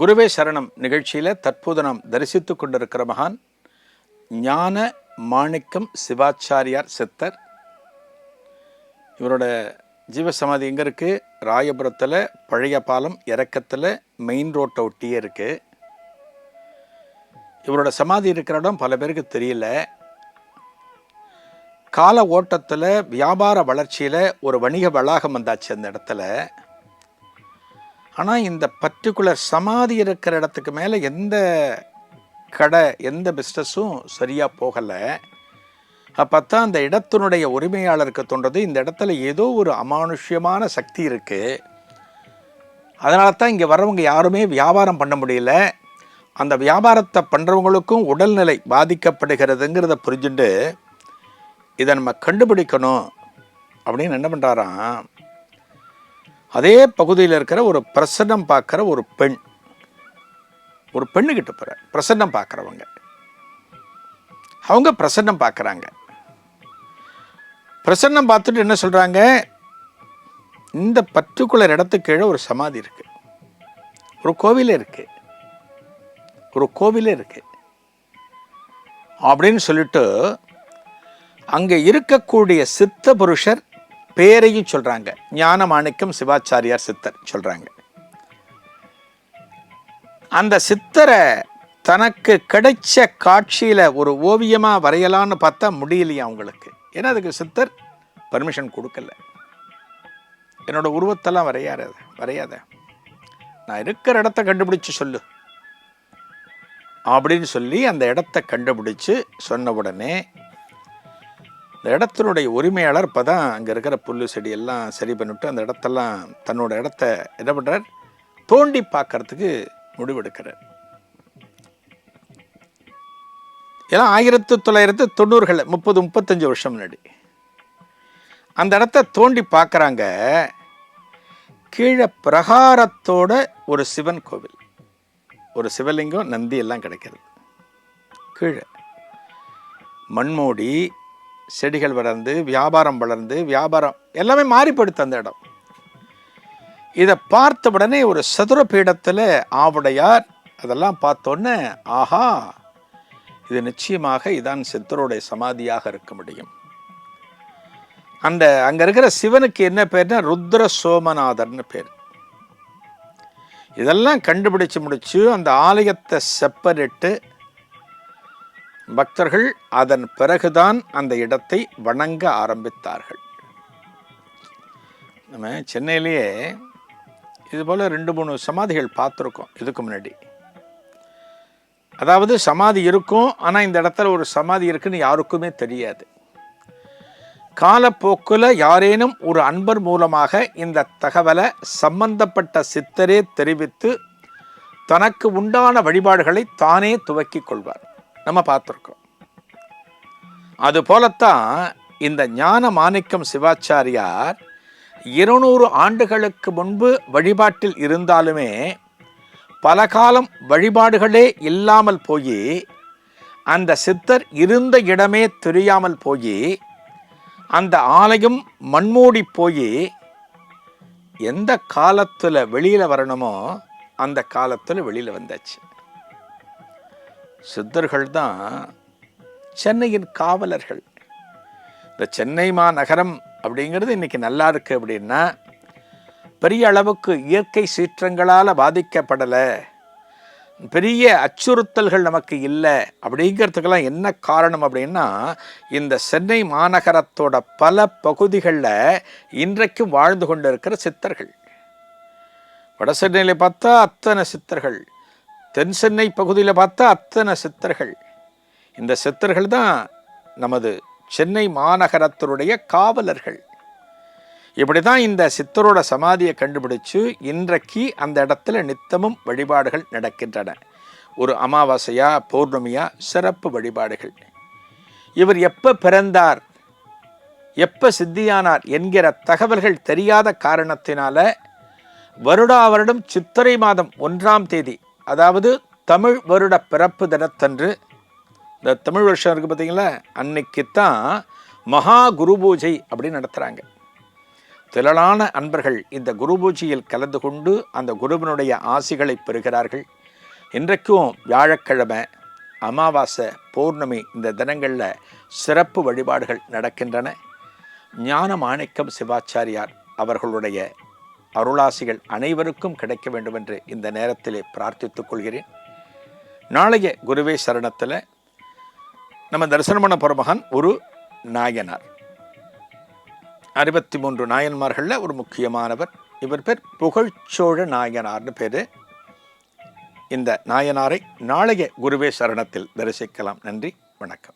குருவே சரணம் நிகழ்ச்சியில் தற்போது நாம் தரிசித்து கொண்டிருக்கிற மகான் ஞான மாணிக்கம் சிவாச்சாரியார் சித்தர். இவரோட ஜீவசமாதி எங்கே இருக்குது ராயபுரத்தில் பழைய பாலம் இறக்கத்தில் மெயின் ரோட்டை ஒட்டியே இருக்குது இவரோட சமாதி இருக்கிற இடம் பல பேருக்கு தெரியல. கால ஓட்டத்தில் வியாபார வளர்ச்சியில் ஒரு வணிக வளாகம் வந்தாச்சு அந்த இடத்துல. ஆனால் இந்த பர்டிகுலர் சமாதி இருக்கிற இடத்துக்கு மேலே எந்த கடை எந்த பிஸ்னஸும் சரியாக போகலை. பார்த்தா அந்த இடத்தினுடைய உரிமையாளருக்கு தோன்றது. இந்த இடத்துல ஏதோ ஒரு அமானுஷ்யமான சக்தி இருக்குது அதனால தான் இங்கே வரவங்க யாருமே வியாபாரம் பண்ண முடியல. அந்த வியாபாரத்தை பண்ணுறவங்களுக்கும் உடல்நிலை பாதிக்கப்படுகிறதுங்கிறத புரிஞ்சுட்டு இதை நம்ம கண்டுபிடிக்கணும் அப்படின்னு என்ன பண்ணுறாராம் அதே பகுதியில் இருக்கிற ஒரு பிரசன்னம் பார்க்குற ஒரு பெண். ஒரு பெண்ணுக்கிட்ட போகிற பிரசன்னம் பார்க்குறவங்க. அவங்க பிரசன்னம் பார்க்குறாங்க. பிரசன்னம் பார்த்துட்டு என்ன சொல்கிறாங்க இந்த பர்டிகுலர் இடத்துக்கு கீழே ஒரு சமாதி இருக்கு. ஒரு கோவிலே இருக்கு. ஒரு கோவிலே இருக்குது அப்படின்னு சொல்லிட்டு அங்கே இருக்கக்கூடிய சித்த புருஷர் பேரையும் சொல்கிறாங்க ஞான மாணிக்கம் சிவாச்சாரியார் சித்தர் சொல்கிறாங்க அந்த சித்தரை தனக்கு கிடைச்ச காட்சியில் ஒரு ஓவியமா வரையலான்னு பார்த்தா முடியலையா அவங்களுக்கு? ஏன்னா அதுக்கு சித்தர் பர்மிஷன் கொடுக்கல. என்னோட உருவத்தெல்லாம் வரையாத வரையாத. நான் இருக்கிற இடத்த கண்டுபிடிச்சு சொல்லு. அப்படின்னு சொல்லி அந்த இடத்த கண்டுபிடிச்சு சொன்ன உடனே இந்த இடத்தினுடைய உரிமையாளர் இப்போ தான் அங்கே இருக்கிற புல்லு செடி எல்லாம் சரி பண்ணிவிட்டு அந்த இடத்தெல்லாம் தன்னோட இடத்த என்ன பண்ணுறார் தோண்டி பார்க்கறதுக்கு முடிவெடுக்கிறார். எல்லாம் ஆயிரத்து தொள்ளாயிரத்து தொண்ணூறுகளில் முப்பது முப்பத்தஞ்சு வருஷம் முன்னாடி. அந்த இடத்த தோண்டி பார்க்குறாங்க கீழே பிரகாரத்தோட ஒரு சிவன் கோவில். ஒரு சிவலிங்கம் நந்தி எல்லாம் கிடைக்கிறது. கீழே. மண்மூடி செடிகள் வளர்ந்து வியாபாரம் வளர்ந்து வியாபாரம் எல்லாமே மாறிப்படுத்து அந்த இடம். இதை பார்த்த உடனே ஒரு சதுர பீடத்தில் ஆவுடையார் அதெல்லாம் பார்த்தோன்னே ஆஹா இது நிச்சயமாக இதான் சித்தருடைய சமாதியாக இருக்க முடியும். அந்த அங்கே இருக்கிற சிவனுக்கு என்ன பேர்னா ருத்ர சோமநாதர்னு பேர். இதெல்லாம் கண்டுபிடிச்சு முடிச்சு அந்த ஆலயத்தை செப்பரிட்டு பக்தர்கள் அதன் பிறகுதான் அந்த இடத்தை வணங்க ஆரம்பித்தார்கள். நம்ம சென்னையிலேயே இது போல் ரெண்டு மூணு சமாதிகள் பார்த்துருக்கோம் இதுக்கு முன்னாடி. அதாவது சமாதி இருக்கும் ஆனால் இந்த இடத்துல ஒரு சமாதி இருக்குன்னு யாருக்குமே தெரியாது. காலப்போக்கில் யாரேனும் ஒரு அன்பர் மூலமாக இந்த தகவலை சம்பந்தப்பட்ட சித்தரே தெரிவித்து தனக்கு உண்டான வழிபாடுகளை தானே துவக்கிக் கொள்வார். நம்ம பார்த்துருக்கோம். அது போலத்தான் இந்த ஞான மாணிக்கம் சிவாச்சாரியார் இருநூறு ஆண்டுகளுக்கு முன்பு வழிபாட்டில் இருந்தாலுமே பல காலம் வழிபாடுகளே இல்லாமல் போய் அந்த சித்தர் இருந்த இடமே தெரியாமல் போய் அந்த ஆலயம் மண்மூடி போய் எந்த காலத்தில் வெளியில் வரணுமோ அந்த காலத்தில் வெளியில் வந்தாச்சு. சித்தர்கள் தான் சென்னையின் காவலர்கள். இந்த சென்னை மாநகரம் அப்படிங்கிறது இன்றைக்கி நல்லா இருக்குது அப்படின்னா பெரிய அளவுக்கு இயற்கை சீற்றங்களால் பாதிக்கப்படலை. பெரிய அச்சுறுத்தல்கள் நமக்கு இல்லை. அப்படிங்கிறதுக்கெல்லாம் என்ன காரணம் அப்படின்னா இந்த சென்னை மாநகரத்தோட பல பகுதிகளில் இன்றைக்கும் வாழ்ந்து கொண்டு இருக்கிற சித்தர்கள். வட சென்னையில் பார்த்தா அத்தனை சித்தர்கள். தென் சென்னை பகுதியில் பார்த்தா அத்தனை சித்தர்கள். இந்த சித்தர்கள் தான் நமது சென்னை மாநகரத்தினுடைய காவலர்கள். இப்படி தான் இந்த சித்தரோட சமாதியை கண்டுபிடிச்சு இன்றைக்கு அந்த இடத்துல நித்தமும் வழிபாடுகள் நடக்கின்றன. ஒரு அமாவாசையா பௌர்ணமியா சிறப்பு வழிபாடுகள். இவர் எப்போ பிறந்தார்? எப்போ சித்தியானார் என்கிற தகவல்கள் தெரியாத காரணத்தினால வருடா வருடம் சித்திரை மாதம் ஒன்றாம் தேதி அதாவது தமிழ் வருட பிறப்பு தினத்தன்று இந்த தமிழ் வருஷம் இருக்குது பார்த்தீங்களா? அன்னைக்கு தான் மகா குரு பூஜை அப்படின்னு நடத்துகிறாங்க திரளான அன்பர்கள் இந்த குரு பூஜையில் கலந்து கொண்டு அந்த குருவினுடைய ஆசிகளை பெறுகிறார்கள். இன்றைக்கும் வியாழக்கிழமை அமாவாசை பௌர்ணமி இந்த தினங்களில் சிறப்பு வழிபாடுகள் நடக்கின்றன. ஞான மாணிக்கம் சிவாச்சாரியார் அவர்களுடைய அருளாசிகள் அனைவருக்கும் கிடைக்க வேண்டும் என்று இந்த நேரத்திலே பிரார்த்தித்துக் கொள்கிறேன். நாளைய குருவே சரணத்தில் நம்ம தரிசனமண பரமகன் ஒரு நாயனார். அறுபத்தி மூன்று நாயன்மார்களில் ஒரு முக்கியமானவர். இவர் பேர் புகழ்ச்சோழ நாயனார்னு பேர். இந்த நாயனாரை நாளைய குருவே சரணத்தில் தரிசிக்கலாம். நன்றி வணக்கம்.